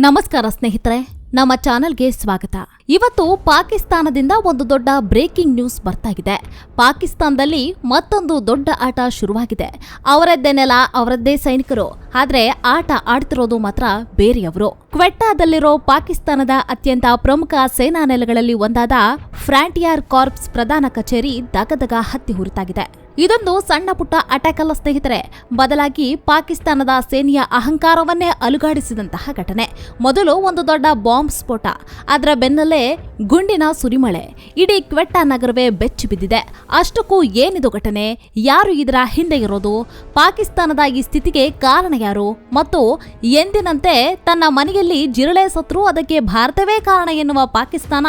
ನಮಸ್ಕಾರ ಸ್ನೇಹಿತರೆ, ನಮ್ಮ ಚಾನೆಲ್ಗೆ ಸ್ವಾಗತ. ಇವತ್ತು ಪಾಕಿಸ್ತಾನದಿಂದ ಒಂದು ದೊಡ್ಡ ಬ್ರೇಕಿಂಗ್ ನ್ಯೂಸ್ ಬರ್ತಾಗಿದೆ. ಪಾಕಿಸ್ತಾನದಲ್ಲಿ ಮತ್ತೊಂದು ದೊಡ್ಡ ಆಟ ಶುರುವಾಗಿದೆ. ಅವರದ್ದೇ ನೆಲ ಅವರದ್ದೇ ಸೈನಿಕರು, ಆದರೆ ಆಟ ಆಡ್ತಿರೋದು ಮಾತ್ರ ಬೇರೆಯವರು. ಕ್ವೆಟ್ಟಾದಲ್ಲಿರೋ ಪಾಕಿಸ್ತಾನದ ಅತ್ಯಂತ ಪ್ರಮುಖ ಸೇನಾ ನೆಲೆಗಳಲ್ಲಿ ಒಂದಾದ ಫ್ರಾಂಟಿಯಾರ್ ಕಾರ್ಪ್ಸ್ ಪ್ರಧಾನ ಕಚೇರಿ ದಗದಗ ಹತ್ತಿ ಹುರಿತಾಗಿದೆ. ಇದೊಂದು ಸಣ್ಣ ಪುಟ್ಟ ಅಟ್ಯಾಕ್ ಅಲ್ಲ ಸ್ನೇಹಿತರೆ. ಬದಲಾಗಿ ಪಾಕಿಸ್ತಾನದ ಸೇನೆಯ ಅಹಂಕಾರವನ್ನೇ ಅಲುಗಾಡಿಸಿದಂತಹ ಘಟನೆ. ಮೊದಲು ಒಂದು ದೊಡ್ಡ ಬಾಂಬ್ ಸ್ಫೋಟ. ಅದರ ಬೆನ್ನಲ್ಲೇ ಗುಂಡಿನ ಸುರಿಮಳೆ. ಇಡೀ ಕ್ವೆಟ್ಟ ನಗರವೇ ಬೆಚ್ಚಿ ಬಿದ್ದಿದೆ. ಅಷ್ಟಕ್ಕೂ ಏನಿದು ಘಟನೆ? ಯಾರು ಇದರ ಹಿಂದೆ ಇರೋದು? ಪಾಕಿಸ್ತಾನದ ಈ ಸ್ಥಿತಿಗೆ ಕಾರಣ ಯಾರು? ಮತ್ತು ಎಂದಿನಂತೆ ತನ್ನ ಮನೆಯಲ್ಲಿ ಜಿರಳೆ ಸತ್ರು, ಅದಕ್ಕೆ ಭಾರತವೇ ಕಾರಣ ಎನ್ನುವ ಪಾಕಿಸ್ತಾನ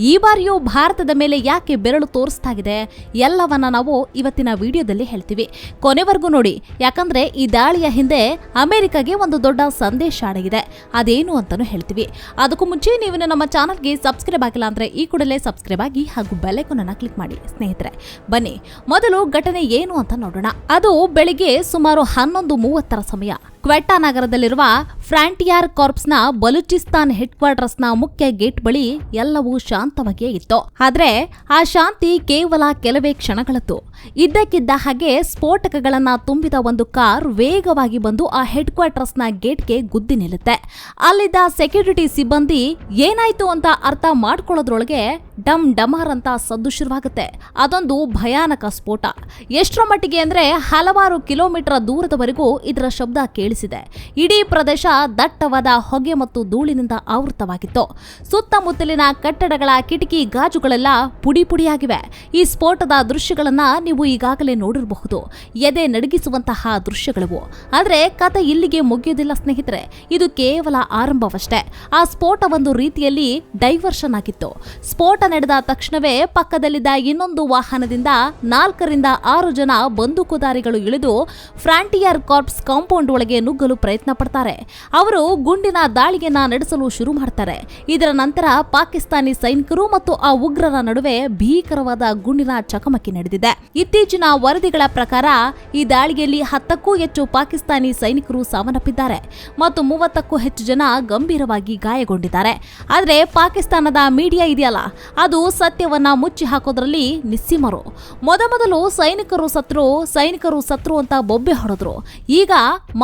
ಈ ಬಾರಿಯೂ ಭಾರತದ ಮೇಲೆ ಯಾಕೆ ಬೆರಳು ತೋರಿಸ್ತಾಗಿದೆ? ಎಲ್ಲವನ್ನ ನಾವು ಇವತ್ತಿನ ವಿಡಿಯೋದಲ್ಲಿ ಹೇಳ್ತೀವಿ. ಕೊನೆವರೆಗೂ ನೋಡಿ, ಯಾಕಂದ್ರೆ ಈ ದಾಳಿಯ ಹಿಂದೆ ಅಮೆರಿಕಾಗೆ ಒಂದು ದೊಡ್ಡ ಸಂದೇಶ ಅಡಗಿದೆ. ಅದೇನು ಅಂತಾನು ಹೇಳ್ತೀವಿ. ಅದಕ್ಕೂ ಮುಂಚೆ ನೀವು ನಮ್ಮ ಚಾನಲ್ಗೆ ಸಬ್ಸ್ಕ್ರೈಬ್ ಆಗಿಲ್ಲ ಅಂದ್ರೆ ಈ ಕೂಡಲೇ ಸಬ್ಸ್ಕ್ರೈಬ್ ಆಗಿ ಹಾಗೂ ಬೆಲೆಕೊನ ಕ್ಲಿಕ್ ಮಾಡಿ ಸ್ನೇಹಿತರೆ. ಬನ್ನಿ, ಮೊದಲು ಘಟನೆ ಏನು ಅಂತ ನೋಡೋಣ. ಅದು ಬೆಳಿಗ್ಗೆ ಸುಮಾರು ಹನ್ನೊಂದು ಮೂವತ್ತರ ಸಮಯ. ಕ್ವೆಟ್ಟಾ ನಗರದಲ್ಲಿರುವ ಫ್ರಾಂಟಿಯಾರ್ ಕಾರ್ಪ್ಸ್ನ ಬಲೂಚಿಸ್ತಾನ್ ಹೆಡ್ ಕ್ವಾರ್ಟರ್ಸ್ನ ಮುಖ್ಯ ಗೇಟ್ ಬಳಿ ಎಲ್ಲವೂ ಶಾಂತವಾಗಿಯೇ ಇತ್ತು. ಆದ್ರೆ ಆ ಶಾಂತಿ ಕೇವಲ ಕೆಲವೇ ಕ್ಷಣಗಳದ್ದು. ಇದ್ದಕ್ಕಿದ್ದ ಹಾಗೆ ಸ್ಫೋಟಕಗಳನ್ನ ತುಂಬಿದ ಒಂದು ಕಾರ್ ವೇಗವಾಗಿ ಬಂದು ಆ ಹೆಡ್ ಕ್ವಾರ್ಟರ್ಸ್ನ ಗೇಟ್ಗೆ ಗುದ್ದಿ ನಿಲ್ಲುತ್ತೆ. ಅಲ್ಲಿದ್ದ ಸೆಕ್ಯೂರಿಟಿ ಸಿಬ್ಬಂದಿ, ಏನಾಯ್ತು ಅಂತ ಅರ್ಥ ಮಾಡ್ಕೊಳ್ಳೋದ್ರೊಳಗೆ ಡಮ್ ಡಮರ್ ಅಂತ ಸದ್ದು ಶುರುವಾಗುತ್ತೆ. ಅದೊಂದು ಭಯಾನಕ ಸ್ಫೋಟ. ಎಷ್ಟರ ಮಟ್ಟಿಗೆ ಅಂದ್ರೆ ಹಲವಾರು ಕಿಲೋಮೀಟರ್ ದೂರದವರೆಗೂ ಇದರ ಶಬ್ದ ಕೇಳಿಸಿದೆ ಇಡೀ ಪ್ರದೇಶ ದಟ್ಟವಾದ ಹೊಗೆ ಮತ್ತು ಧೂಳಿನಿಂದ ಆವೃತವಾಗಿತ್ತು ಸುತ್ತಮುತ್ತಲಿನ ಕಟ್ಟಡಗಳ ಕಿಟಕಿ ಗಾಜುಗಳೆಲ್ಲ ಪುಡಿ ಪುಡಿಯಾಗಿವೆ. ಈ ಸ್ಫೋಟದ ದೃಶ್ಯಗಳನ್ನ ನೀವು ಈಗಾಗಲೇ ನೋಡಿರಬಹುದು. ಎದೆ ನಡಗಿಸುವಂತಹ ದೃಶ್ಯಗಳಿವು. ಆದರೆ ಕತೆ ಇಲ್ಲಿಗೆ ಮುಗಿಯೋದಿಲ್ಲ ಸ್ನೇಹಿತರೆ. ಇದು ಕೇವಲ ಆರಂಭವಷ್ಟೇ. ಆ ಸ್ಫೋಟ ಒಂದು ರೀತಿಯಲ್ಲಿ ಡೈವರ್ಷನ್ ಆಗಿತ್ತು. ಸ್ಫೋಟ ನಡೆದ ತಕ್ಷಣವೇ ಪಕ್ಕದಲ್ಲಿದ್ದ ಇನ್ನೊಂದು ವಾಹನದಿಂದ ನಾಲ್ಕರಿಂದ ಆರು ಜನ ಬಂದೂಕುದಾರಿಗಳು ಇಳಿದು ಫ್ರಾಂಟಿಯರ್ ಕಾರ್ಪ್ಸ್ ಕಾಂಪೌಂಡ್ ಒಳಗೆ ನುಗ್ಗಲು ಪ್ರಯತ್ನ ಪಡ್ತಾರೆ. ಅವರು ಗುಂಡಿನ ದಾಳಿಯನ್ನ ನಡೆಸಲು ಶುರು ಮಾಡ್ತಾರೆ. ಇದರ ನಂತರ ಪಾಕಿಸ್ತಾನಿ ಸೈನಿಕರು ಮತ್ತು ಆ ಉಗ್ರರ ನಡುವೆ ಭೀಕರವಾದ ಗುಂಡಿನ ಚಕಮಕಿ ನಡೆದಿದೆ. ಇತ್ತೀಚಿನ ವರದಿಗಳ ಪ್ರಕಾರ ಈ ದಾಳಿಯಲ್ಲಿ ಹತ್ತಕ್ಕೂ ಹೆಚ್ಚು ಪಾಕಿಸ್ತಾನಿ ಸೈನಿಕರು ಸಾವನ್ನಪ್ಪಿದ್ದಾರೆ ಮತ್ತು ಮೂವತ್ತಕ್ಕೂ ಹೆಚ್ಚು ಜನ ಗಂಭೀರವಾಗಿ ಗಾಯಗೊಂಡಿದ್ದಾರೆ. ಆದರೆ ಪಾಕಿಸ್ತಾನದ ಮೀಡಿಯಾ ಇದೆಯಲ್ಲ, ಅದು ಸತ್ಯವನ್ನ ಮುಚ್ಚಿ ಹಾಕೋದ್ರಲ್ಲಿ ನಿಸ್ಸೀಮರು. ಮೊದಮೊದಲು ಸೈನಿಕರು ಸತ್ರು ಸೈನಿಕರು ಸತ್ರು ಅಂತ ಬೊಬ್ಬೆ ಹೊಡೆದ್ರು. ಈಗ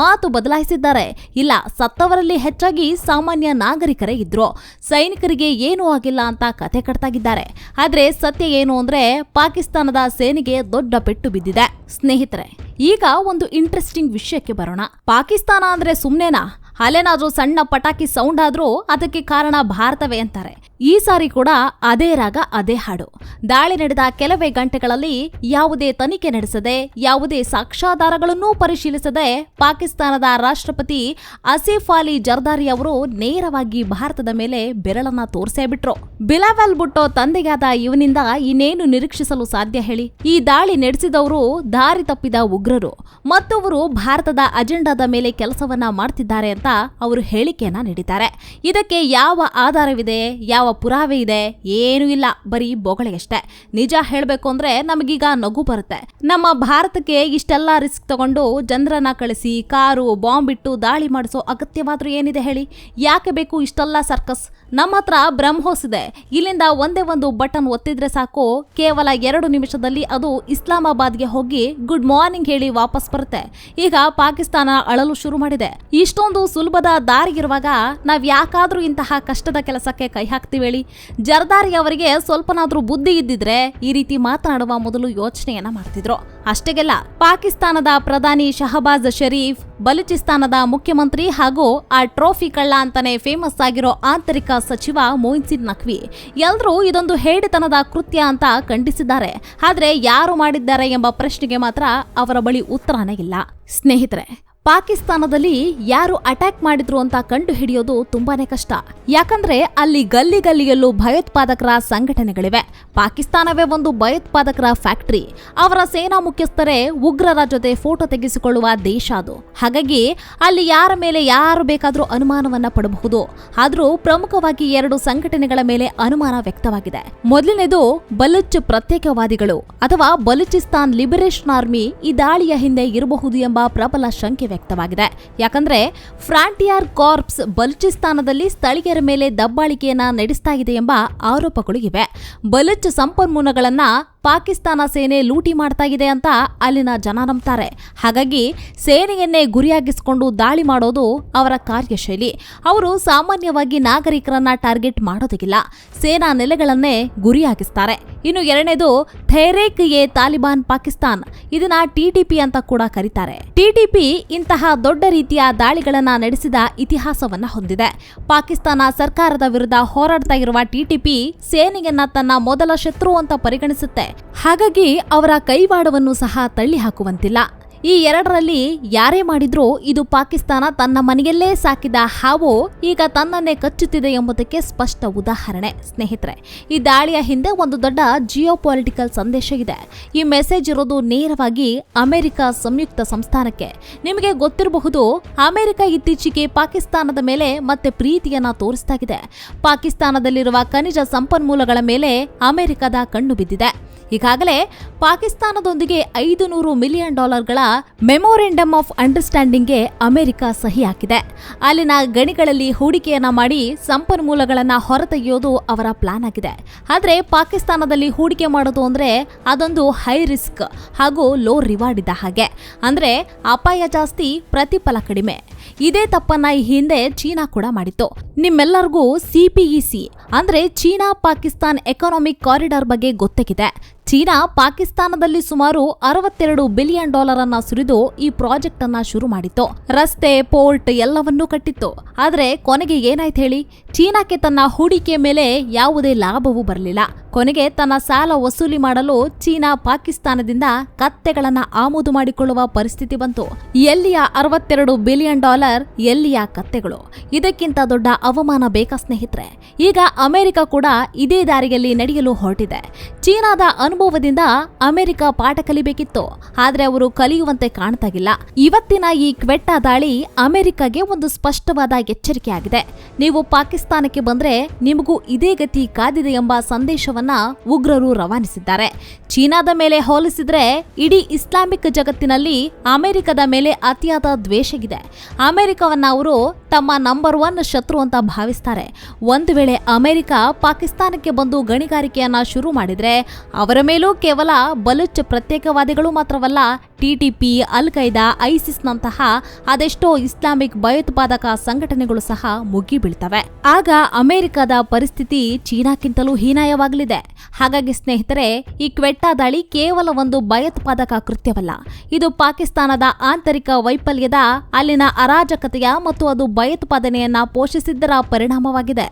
ಮಾತು ಬದಲಾಯಿಸಿದ್ದಾರೆ. ಇಲ್ಲ, ಸತ್ತವರಲ್ಲಿ ಹೆಚ್ಚಾಗಿ ಸಾಮಾನ್ಯ ನಾಗರಿಕರೇ ಇದ್ರು. ಸೈನಿಕರಿಗೆ ಏನೂ ಆಗಿಲ್ಲ ಅಂತ ಕತೆ ಕಟ್ತಾಗಿದ್ದಾರೆ. ಆದ್ರೆ ಸತ್ಯ ಏನು ಅಂದ್ರೆ ಪಾಕಿಸ್ತಾನದ ಸೇನೆಗೆ ದೊಡ್ಡ ಪೆಟ್ಟು ಬಿದ್ದಿದೆ. ಸ್ನೇಹಿತರೆ, ಈಗ ಒಂದು ಇಂಟ್ರೆಸ್ಟಿಂಗ್ ವಿಷಯಕ್ಕೆ ಬರೋಣ. ಪಾಕಿಸ್ತಾನ ಅಂದ್ರೆ ಸುಮ್ನೆನಾ? ಅಲ್ಲೇನಾದ್ರೂ ಸಣ್ಣ ಪಟಾಕಿ ಸೌಂಡ್ ಆದ್ರೂ ಅದಕ್ಕೆ ಕಾರಣ ಭಾರತವೇ ಅಂತಾರೆ. ಈ ಸಾರಿ ಕೂಡ ಅದೇ ರಾಗ, ಅದೇ ಹಾಡು. ದಾಳಿ ನಡೆದ ಕೆಲವೇ ಗಂಟೆಗಳಲ್ಲಿ ಯಾವುದೇ ತನಿಖೆ ನಡೆಸದೆ, ಯಾವುದೇ ಸಾಕ್ಷ್ಯಾಧಾರಗಳನ್ನೂ ಪರಿಶೀಲಿಸದೆ ಪಾಕಿಸ್ತಾನದ ರಾಷ್ಟ್ರಪತಿ ಅಸೀಫ್ ಅಲಿ ಜರ್ದಾರಿ ಅವರು ನೇರವಾಗಿ ಭಾರತದ ಮೇಲೆ ಬೆರಳನ್ನ ತೋರ್ಸೇ ಬಿಟ್ರು. ಬಿಲಾವಲ್ ಬುಟ್ಟೋ ತಂದೆಯಾದ ಇವನಿಂದ ಇನ್ನೇನು ನಿರೀಕ್ಷಿಸಲು ಸಾಧ್ಯ ಹೇಳಿ? ಈ ದಾಳಿ ನಡೆಸಿದವರು ದಾರಿ ತಪ್ಪಿದ ಉಗ್ರರು. ಮತ್ತವರು ಭಾರತದ ಅಜೆಂಡಾದ ಮೇಲೆ ಕೆಲಸವನ್ನ ಮಾಡ್ತಿದ್ದಾರೆ ಅಂತ ಅವರು ಹೇಳಿಕೆಯನ್ನ ನೀಡಿದ್ದಾರೆ. ಇದಕ್ಕೆ ಯಾವ ಆಧಾರವಿದೆ? ಯಾವ ಪುರಾವೆ ಇದೆ, ಏನೂ ಇಲ್ಲ. ಬರೀ ಬೊಗಳಿಗಷ್ಟೇ ನಿಜ ಹೇಳಬೇಕು ಅಂದ್ರೆ ನಮಗೀಗ ನಗು ಬರುತ್ತೆ. ನಮ್ಮ ಭಾರತಕ್ಕೆ ಇಷ್ಟೆಲ್ಲ ರಿಸ್ಕ್ ತಗೊಂಡು ಜನರನ್ನ ಕಳಿಸಿ, ಕಾರು, ಬಾಂಬ್ ಇಟ್ಟು ದಾಳಿ ಮಾಡಿಸೋ ಅಗತ್ಯವಾದ್ರೂ ಏನಿದೆ ಹೇಳಿ? ಯಾಕೆ ಬೇಕು ಇಷ್ಟೆಲ್ಲ ಸರ್ಕಸ್? ನಮ್ಮ ಹತ್ರ ಬ್ರಹ್ಮೋಸ್ ಇದೆ. ಇಲ್ಲಿಂದ ಒಂದೇ ಒಂದು ಬಟನ್ ಒತ್ತಿದ್ರೆ ಸಾಕು. ಕೇವಲ ಎರಡು ನಿಮಿಷದಲ್ಲಿ ಅದು ಇಸ್ಲಾಮಾಬಾದ್ಗೆ ಹೋಗಿ ಗುಡ್ ಮಾರ್ನಿಂಗ್ ಹೇಳಿ ವಾಪಸ್ ಬರುತ್ತೆ. ಈಗ ಪಾಕಿಸ್ತಾನ ಅಳಲು ಶುರು ಮಾಡಿದೆ. ಇಷ್ಟೊಂದು ಸುಲಭದ ದಾರಿಗಿರುವಾಗ ನಾವ್ ಯಾಕಾದ್ರೂ ಇಂತಹ ಕಷ್ಟದ ಕೆಲಸಕ್ಕೆ ಕೈ ಹಾಕ್ತಿವಿ ಹೇಳಿ. ಜರ್ದಾರಿ ಅವರಿಗೆ ಸ್ವಲ್ಪನಾದ್ರೂ ಬುದ್ಧಿ ಇದ್ದಿದ್ರೆ ಈ ರೀತಿ ಮಾತನಾಡುವ ಮೊದಲು ಯೋಚನೆಯನ್ನ ಮಾಡ್ತಿದ್ರು. ಅಷ್ಟೆಗೆಲ್ಲ ಪಾಕಿಸ್ತಾನದ ಪ್ರಧಾನಿ ಶಹಬಾಜ್ ಶರೀಫ್, ಬಲೂಚಿಸ್ತಾನದ ಮುಖ್ಯಮಂತ್ರಿ ಹಾಗೂ ಆ ಟ್ರೋಫಿ ಕಳ್ಳ ಅಂತಾನೆ ಫೇಮಸ್ ಆಗಿರೋ ಆಂತರಿಕ ಸಚಿವ ಮೊಯಿನ್ಸಿನ್ ನಖ್ವಿ. ಎಲ್ಲರೂ ಇದೊಂದು ಹೇಡಿತನದ ಕೃತ್ಯ ಅಂತ ಖಂಡಿಸಿದ್ದಾರೆ. ಆದರೆ ಯಾರು ಮಾಡಿದ್ದಾರೆ ಎಂಬ ಪ್ರಶ್ನೆಗೆ ಮಾತ್ರ ಅವರ ಬಳಿ ಉತ್ತರನೇ ಇಲ್ಲ. ಸ್ನೇಹಿತರೆ ಪಾಕಿಸ್ತಾನದಲ್ಲಿ ಯಾರು ಅಟ್ಯಾಕ್ ಮಾಡಿದ್ರು ಅಂತ ಕಂಡು ಹಿಡಿಯೋದು ತುಂಬಾನೇ ಕಷ್ಟ. ಯಾಕಂದ್ರೆ ಅಲ್ಲಿ ಗಲ್ಲಿ ಗಲ್ಲಿಯಲ್ಲೂ ಭಯೋತ್ಪಾದಕರ ಸಂಘಟನೆಗಳಿವೆ. ಪಾಕಿಸ್ತಾನವೇ ಒಂದು ಭಯೋತ್ಪಾದಕರ ಫ್ಯಾಕ್ಟರಿ. ಅವರ ಸೇನಾ ಮುಖ್ಯಸ್ಥರೇ ಉಗ್ರರ ಜೊತೆ ಫೋಟೋ ತೆಗೆಸಿಕೊಳ್ಳುವ ದೇಶ ಅದು. ಹಾಗಾಗಿ ಅಲ್ಲಿ ಯಾರ ಮೇಲೆ ಯಾರು ಬೇಕಾದರೂ ಅನುಮಾನವನ್ನ ಪಡಬಹುದು. ಆದರೂ ಪ್ರಮುಖವಾಗಿ ಎರಡು ಸಂಘಟನೆಗಳ ಮೇಲೆ ಅನುಮಾನ ವ್ಯಕ್ತವಾಗಿದೆ. ಮೊದಲನೇದು ಬಲುಚ್ ಪ್ರತ್ಯೇಕವಾದಿಗಳು ಅಥವಾ ಬಲೂಚಿಸ್ತಾನ್ ಲಿಬರೇಷನ್ ಆರ್ಮಿ ಈ ದಾಳಿಯ ಹಿಂದೆ ಇರಬಹುದು ಎಂಬ ಪ್ರಬಲ ಶಂಕೆ ವ್ಯಕ್ತವಾಗಿದೆ. ಯಾಕಂದ್ರೆ ಫ್ರಾಂಟಿಯಾರ್ ಕಾರ್ಪ್ಸ್ ಬಲೂಚಿಸ್ತಾನದಲ್ಲಿ ಸ್ಥಳೀಯರ ಮೇಲೆ ದಬ್ಬಾಳಿಕೆಯನ್ನ ನಡೆಸ್ತಾ ಇದೆ ಎಂಬ ಆರೋಪಗಳು ಇವೆ. ಬಲೂಚ್ ಸಂಪನ್ಮೂಲಗಳನ್ನ ಪಾಕಿಸ್ತಾನ ಸೇನೆ ಲೂಟಿ ಮಾಡ್ತಾ ಇದೆ ಅಂತ ಅಲ್ಲಿನ ಜನ ನಂಬ್ತಾರೆ. ಹಾಗಾಗಿ ಸೇನೆಯನ್ನೇ ಗುರಿಯಾಗಿಸಿಕೊಂಡು ದಾಳಿ ಮಾಡೋದು ಅವರ ಕಾರ್ಯಶೈಲಿ. ಅವರು ಸಾಮಾನ್ಯವಾಗಿ ನಾಗರಿಕರನ್ನ ಟಾರ್ಗೆಟ್ ಮಾಡೋದಿಲ್ಲ ಸೇನಾ ನೆಲೆಗಳನ್ನೇ ಗುರಿಯಾಗಿಸ್ತಾರೆ. ಇನ್ನು ಎರಡನೇದು ಥೆರೇಕ್ ಎ ತಾಲಿಬಾನ್ ಪಾಕಿಸ್ತಾನ್. ಇದನ್ನ ಟಿಟಿಪಿ ಅಂತ ಕೂಡ ಕರೀತಾರೆ. ಟಿಟಿಪಿ ಇಂತಹ ದೊಡ್ಡ ರೀತಿಯ ದಾಳಿಗಳನ್ನ ನಡೆಸಿದ ಇತಿಹಾಸವನ್ನ ಹೊಂದಿದೆ. ಪಾಕಿಸ್ತಾನ ಸರ್ಕಾರದ ವಿರುದ್ಧ ಹೋರಾಡ್ತಾ ಇರುವ ಟಿಟಿಪಿ ಸೇನೆಯನ್ನ ತನ್ನ ಮೊದಲ ಶತ್ರು ಅಂತ ಪರಿಗಣಿಸುತ್ತೆ. ಹಾಗಾಗಿ ಅವರ ಕೈವಾಡವನ್ನು ಸಹ ತಳ್ಳಿ ಹಾಕುವಂತಿಲ್ಲ ಈ ಎರಡರಲ್ಲಿ ಯಾರೇ ಮಾಡಿದ್ರೂ ಇದು ಪಾಕಿಸ್ತಾನ ತನ್ನ ಮನೆಯಲ್ಲೇ ಸಾಕಿದ ಹಾವು ಈಗ ತನ್ನನ್ನೇ ಕಚ್ಚುತ್ತಿದೆ ಎಂಬುದಕ್ಕೆ ಸ್ಪಷ್ಟ ಉದಾಹರಣೆ. ಸ್ನೇಹಿತರೆ, ಈ ದಾಳಿಯ ಹಿಂದೆ ಒಂದು ದೊಡ್ಡ ಜಿಯೋ ಪೊಲಿಟಿಕಲ್ ಸಂದೇಶ ಇದೆ. ಈ ಮೆಸೇಜ್ ಇರೋದು ನೇರವಾಗಿ ಅಮೆರಿಕ ಸಂಯುಕ್ತ ಸಂಸ್ಥಾನಕ್ಕೆ. ನಿಮಗೆ ಗೊತ್ತಿರಬಹುದು, ಅಮೆರಿಕ ಇತ್ತೀಚೆಗೆ ಪಾಕಿಸ್ತಾನದ ಮೇಲೆ ಮತ್ತೆ ಪ್ರೀತಿಯನ್ನ ತೋರಿಸ್ತಾಗಿದೆ ಪಾಕಿಸ್ತಾನದಲ್ಲಿರುವ ಖನಿಜ ಸಂಪನ್ಮೂಲಗಳ ಮೇಲೆ ಅಮೆರಿಕದ ಕಣ್ಣು ಬಿದ್ದಿದೆ. ಈಗಾಗಲೇ ಪಾಕಿಸ್ತಾನದೊಂದಿಗೆ ಐದು ನೂರು ಮಿಲಿಯನ್ ಡಾಲರ್ಗಳ ಮೆಮೊರೆಂಡಮ್ ಆಫ್ ಅಂಡರ್ಸ್ಟ್ಯಾಂಡಿಂಗ್ಗೆ ಅಮೆರಿಕ ಸಹಿ ಹಾಕಿದೆ. ಅಲ್ಲಿನ ಗಣಿಗಳಲ್ಲಿ ಹೂಡಿಕೆಯನ್ನ ಮಾಡಿ ಸಂಪನ್ಮೂಲಗಳನ್ನು ಹೊರತೆಗೆಯೋದು ಅವರ ಪ್ಲಾನ್ ಆಗಿದೆ. ಆದರೆ ಪಾಕಿಸ್ತಾನದಲ್ಲಿ ಹೂಡಿಕೆ ಮಾಡೋದು ಅಂದ್ರೆ ಅದೊಂದು ಹೈ ರಿಸ್ಕ್ ಹಾಗೂ ಲೋ ರಿವಾರ್ಡ್ ಇದ್ದ ಹಾಗೆ. ಅಂದ್ರೆ ಅಪಾಯ ಜಾಸ್ತಿ, ಪ್ರತಿಫಲ ಕಡಿಮೆ. ಇದೇ ತಪ್ಪನ್ನ ಈ ಹಿಂದೆ ಚೀನಾ ಕೂಡ ಮಾಡಿತ್ತು. ನಿಮ್ಮೆಲ್ಲರಿಗೂ ಸಿಪಿಇಸಿ ಅಂದ್ರೆ ಚೀನಾ ಪಾಕಿಸ್ತಾನ್ ಎಕನಾಮಿಕ್ ಕಾರಿಡಾರ್ ಬಗ್ಗೆ ಗೊತ್ತಾಗಿದೆ. ಚೀನಾ ಪಾಕಿಸ್ತಾನದಲ್ಲಿ ಸುಮಾರು ಅರವತ್ತೆರಡು ಬಿಲಿಯನ್ ಡಾಲರ್ ಅನ್ನ ಸುರಿದು ಈ ಪ್ರಾಜೆಕ್ಟ್ ಅನ್ನ ಶುರು ಮಾಡಿತ್ತು. ರಸ್ತೆ, ಪೋರ್ಟ್ ಎಲ್ಲವನ್ನೂ ಕಟ್ಟಿತ್ತು. ಆದರೆ ಕೊನೆಗೆ ಏನಾಯ್ತು ಹೇಳಿ? ಚೀನಾಕ್ಕೆ ತನ್ನ ಹೂಡಿಕೆ ಮೇಲೆ ಯಾವುದೇ ಲಾಭವೂ ಬರಲಿಲ್ಲ. ಕೊನೆಗೆ ತನ್ನ ಸಾಲ ವಸೂಲಿ ಮಾಡಲು ಚೀನಾ ಪಾಕಿಸ್ತಾನದಿಂದ ಕತ್ತೆಗಳನ್ನ ಆಮದು ಮಾಡಿಕೊಳ್ಳುವ ಪರಿಸ್ಥಿತಿ ಬಂತು. ಎಲ್ಲಿಯ ಅರವತ್ತೆರಡು ಬಿಲಿಯನ್ ಡಾಲರ್, ಎಲ್ಲಿಯ ಕತ್ತೆಗಳು? ಇದಕ್ಕಿಂತ ದೊಡ್ಡ ಅವಮಾನ ಬೇಕಾ ಸ್ನೇಹಿತರೆ? ಈಗ ಅಮೆರಿಕ ಕೂಡ ಇದೇ ದಾರಿಯಲ್ಲಿ ನಡೆಯಲು ಹೊರಟಿದೆ. ಚೀನಾದ ಅನುಭವದಿಂದ ಅಮೆರಿಕ ಪಾಠ ಕಲಿಬೇಕಿತ್ತು. ಆದರೆ ಅವರು ಕಲಿಯುವಂತೆ ಕಾಣ್ತಾಗಿಲ್ಲ ಇವತ್ತಿನ ಈ ಕ್ವೆಟ್ಟ ದಾಳಿ ಅಮೆರಿಕಗೆ ಒಂದು ಸ್ಪಷ್ಟವಾದ ಎಚ್ಚರಿಕೆಯಾಗಿದೆ. ನೀವು ಪಾಕಿಸ್ತಾನಕ್ಕೆ ಬಂದ್ರೆ ನಿಮಗೂ ಇದೇ ಗತಿ ಕಾದಿದೆ ಎಂಬ ಸಂದೇಶವನ್ನ ಉಗ್ರರು ರವಾನಿಸಿದ್ದಾರೆ. ಚೀನಾದ ಮೇಲೆ ಹೋಲಿಸಿದ್ರೆ ಇಡೀ ಇಸ್ಲಾಮಿಕ್ ಜಗತ್ತಿನಲ್ಲಿ ಅಮೆರಿಕದ ಮೇಲೆ ಅತಿಯಾದ ದ್ವೇಷವಿದೆ ಅಮೆರಿಕವನ್ನ ಅವರು ತಮ್ಮ ನಂಬರ್ ಒನ್ ಶತ್ರು ಅಂತ ಭಾವಿಸ್ತಾರೆ. ಒಂದು ವೇಳೆ ಅಮೆರಿಕ ಪಾಕಿಸ್ತಾನಕ್ಕೆ ಬಂದು ಗಣಿಗಾರಿಕೆಯನ್ನ ಶುರು ಮಾಡಿದ್ರೆ, ಅವರ ಮೇಲೂ ಕೇವಲ ಬಲುಚ್ ಪ್ರತ್ಯೇಕವಾದಿಗಳು ಮಾತ್ರವಲ್ಲ ಟಿಟಿಪಿ ಅಲ್ ಖೈದಾ ಐಸಿಸ್ನಂತಹ ಅದೆಷ್ಟೋ ಇಸ್ಲಾಮಿಕ್ ಭಯೋತ್ಪಾದಕ ಸಂಘಟನೆಗಳು ಸಹ ಮುಗಿಬೀಳ್ತವೆ. ಆಗ ಅಮೆರಿಕದ ಪರಿಸ್ಥಿತಿ ಚೀನಾಕ್ಕಿಂತಲೂ ಹೀನಾಯವಾಗಲಿದೆ. ಹಾಗಾಗಿ ಸ್ನೇಹಿತರೆ, ಈ ಕ್ವೆಟ್ಟಾ ದಾಳಿ ಕೇವಲ ಒಂದು ಭಯೋತ್ಪಾದಕ ಕೃತ್ಯವಲ್ಲ. ಇದು ಪಾಕಿಸ್ತಾನದ ಆಂತರಿಕ ವೈಫಲ್ಯದ, ಅಲ್ಲಿನ ಅರಾಜಕತೆಯ ಮತ್ತು ಅದು ಭಯೋತ್ಪಾದನೆಯನ್ನ ಪೋಷಿಸಿದ್ದರ ಪರಿಣಾಮವಾಗಿದೆ.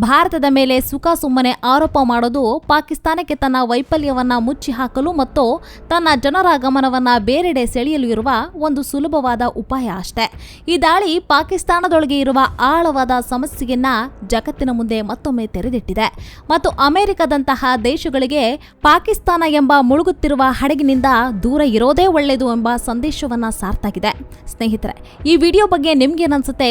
ಭಾರತದ ಮೇಲೆ ಸುಖ ಸುಮ್ಮನೆ ಆರೋಪ ಮಾಡೋದು ಪಾಕಿಸ್ತಾನಕ್ಕೆ ತನ್ನ ವೈಫಲ್ಯವನ್ನ ಮುಚ್ಚಿ ಹಾಕಲು ಮತ್ತು ತನ್ನ ಜನರ ಗಮನವನ್ನ ಬೇರೆಡೆ ಸೆಳೆಯಲು ಇರುವ ಒಂದು ಸುಲಭವಾದ ಉಪಾಯ ಅಷ್ಟೇ. ಈ ದಾಳಿ ಪಾಕಿಸ್ತಾನದೊಳಗೆ ಇರುವ ಆಳವಾದ ಸಮಸ್ಯೆಯನ್ನ ಜಗತ್ತಿನ ಮುಂದೆ ಮತ್ತೊಮ್ಮೆ ತೆರೆದಿಟ್ಟಿದೆ. ಮತ್ತು ಅಮೆರಿಕದಂತಹ ದೇಶಗಳಿಗೆ ಪಾಕಿಸ್ತಾನ ಎಂಬ ಮುಳುಗುತ್ತಿರುವ ಹಡಗಿನಿಂದ ದೂರ ಇರೋದೇ ಒಳ್ಳೆಯದು ಎಂಬ ಸಂದೇಶವನ್ನ ಸಾರ್ತಾಗಿದೆ ಸ್ನೇಹಿತರೆ, ಈ ವಿಡಿಯೋ ಬಗ್ಗೆ ನಿಮ್ಗೇನನ್ಸುತ್ತೆ